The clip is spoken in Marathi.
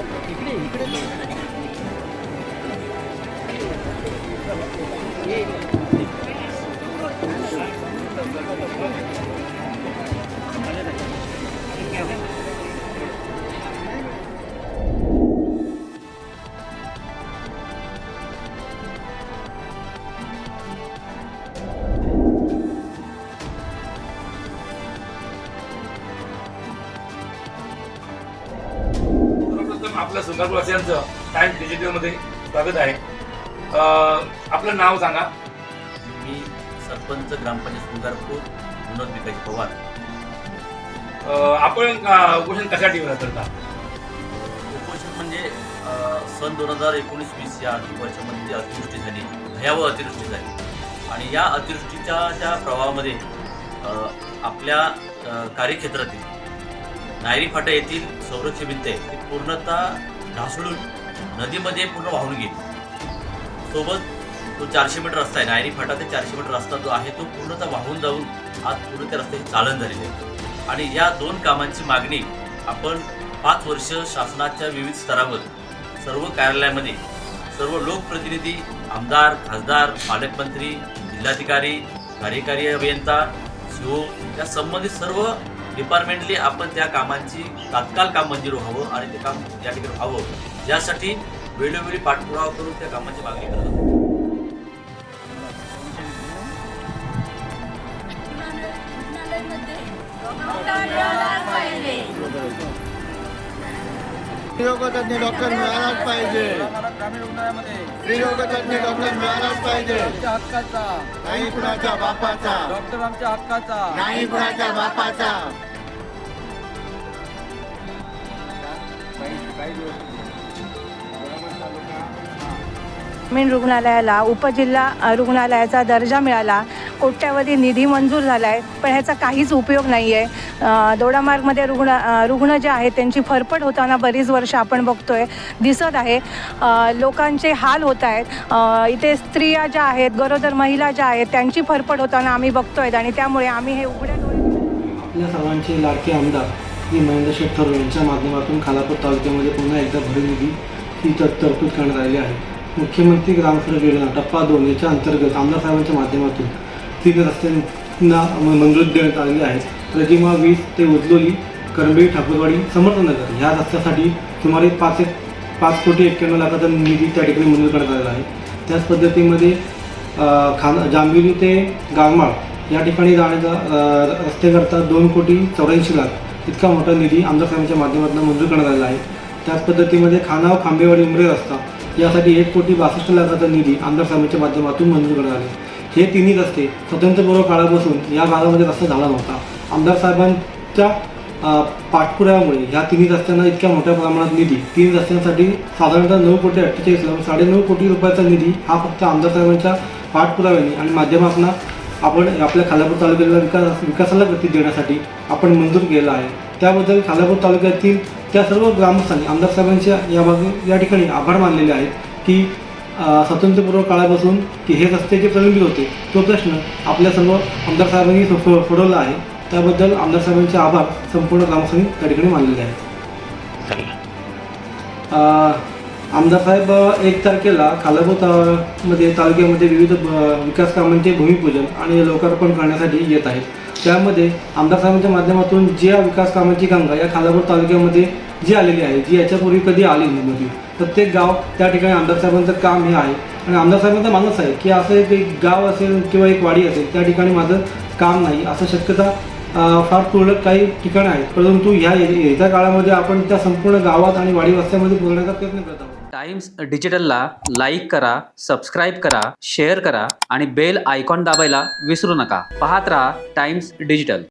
इकडे इकडे. ये आपलं सुंदरपूरवासियांचं टाइम डिजिटलमध्ये स्वागत आहे. आपलं नाव सांगा. मी सरपंच ग्रामपंचायत सुंदरपूर विनोद विकास पवार. आपण उपोषण कशासाठी करता उपोषण म्हणजे सन दोन हजार एकोणीस वीस या आर्थिक वर्षामध्ये जी अतिवृष्टी झाली. भयावह अतिवृष्टी झाली. आणि या अतिवृष्टीच्या त्या प्रवाहामध्ये आपल्या कार्यक्षेत्रातील नायरी फाटा येथील संरक्षण भिंत आहे ती पूर्णतः ढासळून नदीमध्ये पूर्ण वाहून गेली. सोबत तो चारशे मीटर रस्ता आहे. नायरी फाटा ते चारशे मीटर रस्ता जो आहे तो पूर्णतः वाहून जाऊन आज पूर्ण त्या रस्त्याची चालन झालेली आहे. आणि या दोन कामांची मागणी आपण पाच वर्ष शासनाच्या विविध स्तरावर सर्व कार्यालयामध्ये सर्व लोकप्रतिनिधी आमदार खासदार पालकमंत्री जिल्हाधिकारी कार्यकारी अभियंता सीओ या संबंधित सर्व डिपार्टमेंटली आपण त्या कामांची तात्काळ काम मंजूर व्हावं आणि ते काम या ठिकाणी व्हावं. यासाठी वेळोवेळी पाठपुरावा करून त्या कामाची मागणी करत स्त्रीरोगतज्ञ डॉक्टर मिळालाच पाहिजे. ग्रामीण रुग्णालयामध्ये डॉक्टर मिळालाच पाहिजे. आमच्या हक्काचा. नाही कुणाच्या बापाचा. डॉक्टर आमच्या हक्काचा. नाही कुणाच्या बापाचा. ग्रामीण रुग्णालयाला उपजिल्हा रुग्णालयाचा दर्जा मिळाला. कोट्यावधी निधी मंजूर झाला आहे पण ह्याचा काहीच उपयोग नाही आहे दोडामार्गमध्ये रुग्ण रुग्ण जे आहेत त्यांची फरफट होताना बरीच वर्ष आपण बघतो आहे दिसत आहे. लोकांचे हाल होत आहेत. इथे स्त्रिया ज्या आहेत गरोदर महिला ज्या आहेत त्यांची फरफट होताना आम्ही बघतो आहेत आणि त्यामुळे आम्ही हे उघड्या डोळे आपल्या सर्वांचे लाडके आमदार श्री महेंद्र शेठ थोरात यांच्या माध्यमातून खालापूर तालुक्यामध्ये पुन्हा एकदा भरीव निधी ही तरतूद करण्यात आलेली आहे. मुख्यमंत्री ग्रामसडक योजना टप्पा दोन याच्या अंतर्गत आमदार साहेबांच्या माध्यमातून तीन रस्त्यांना मंजूर मंजुरी देण्यात आलेली आहे प्रतिमा वीस ते उजलोली करंबी ठाकूरवाडी समर्थनगर ह्या रस्त्यासाठी सुमारे पाच एक पाच कोटी एक्क्याण्णव लाखाचा निधी त्या ठिकाणी मंजूर करण्यात आलेला आहे. त्याच पद्धतीमध्ये खान जांभिवली ते गारमाळ या ठिकाणी जाण्याचा अ, रस्त्याकरता दोन कोटी चौऱ्याऐंशी लाख इतका मोठा निधी आमदार साहेबांच्या माध्यमातून मंजूर करण्यात आलेला आहे. त्याच पद्धतीमध्ये खानाव खांबेवाडी उमरे रस्ता यासाठी एक कोटी बासष्ट लाखाचा निधी आमदार साहेबांच्या माध्यमातून मंजूर करण्यात आहे. हे तिन्ही रस्ते स्वतंत्रपूर्व काळापासून या भागामध्ये रस्ता झाला नव्हता. आमदार साहेबांच्या पाठपुराव्यामुळे ह्या तिन्ही रस्त्यांना इतक्या मोठ्या प्रमाणात निधी तीन रस्त्यांसाठी साधारणतः नऊ कोटी अठ्ठेचाळीस लाख साडेनऊ कोटी रुपयाचा निधी हा फक्त आमदार साहेबांच्या पाठपुराव्याने आणि माध्यमातून आपण आपल्या खालापूर तालुक्याला विकास विकासाला गती देण्यासाठी आपण मंजूर केला आहे. त्याबद्दल खालापूर तालुक्यातील त्या सर्व ग्रामस्थांनी आमदार साहेबांच्या या बाजू या ठिकाणी आभार मानलेले आहेत की स्वातंत्र्यपूर्व काळापासून की हे रस्त्याचे प्रलंबित होते तो प्रश्न आपल्या सर्व आमदार साहेबांनी सोडवला आहे. त्याबद्दल आमदार साहेबांचे आभार संपूर्ण ग्रामस्थांनी त्या ठिकाणी मानलेले आहेत. आमदार साहेब एक तारखेला खालापूर ता- मध्ये तालुक्यामध्ये विविध विकास कामांचे भूमिपूजन आणि लोकार्पण करण्यासाठी येत आहेत. त्यामध्ये आमदार साहेबांच्या माध्यमातून ज्या विकास कामांची गंगा या खालापूर तालुक्यामध्ये जी आलेली आहे जी याच्यापूर्वी कधी आली नव्हती प्रत्येक गाव त्या ठिकाणी आमदार साहेबांचं काम हे आहे. आणि आमदार साहेबांचा मानस आहे की असं एक एक गाव असेल किंवा एक वाडी असेल त्या ठिकाणी माझं काम नाही. असं शक्यता फार तुरळक काही ठिकाणं आहेत. परंतु ह्या येत्या काळामध्ये आपण त्या संपूर्ण गावात आणि वाडी वस्त्यामध्ये बोलण्याचा प्रयत्न करत आहोत. टाइम्स डिजिटलला लाईक करा सबस्क्राईब करा शेअर करा आणि बेल आयकॉन दाबायला विसरू नका. पाहत राहा टाइम्स डिजिटल.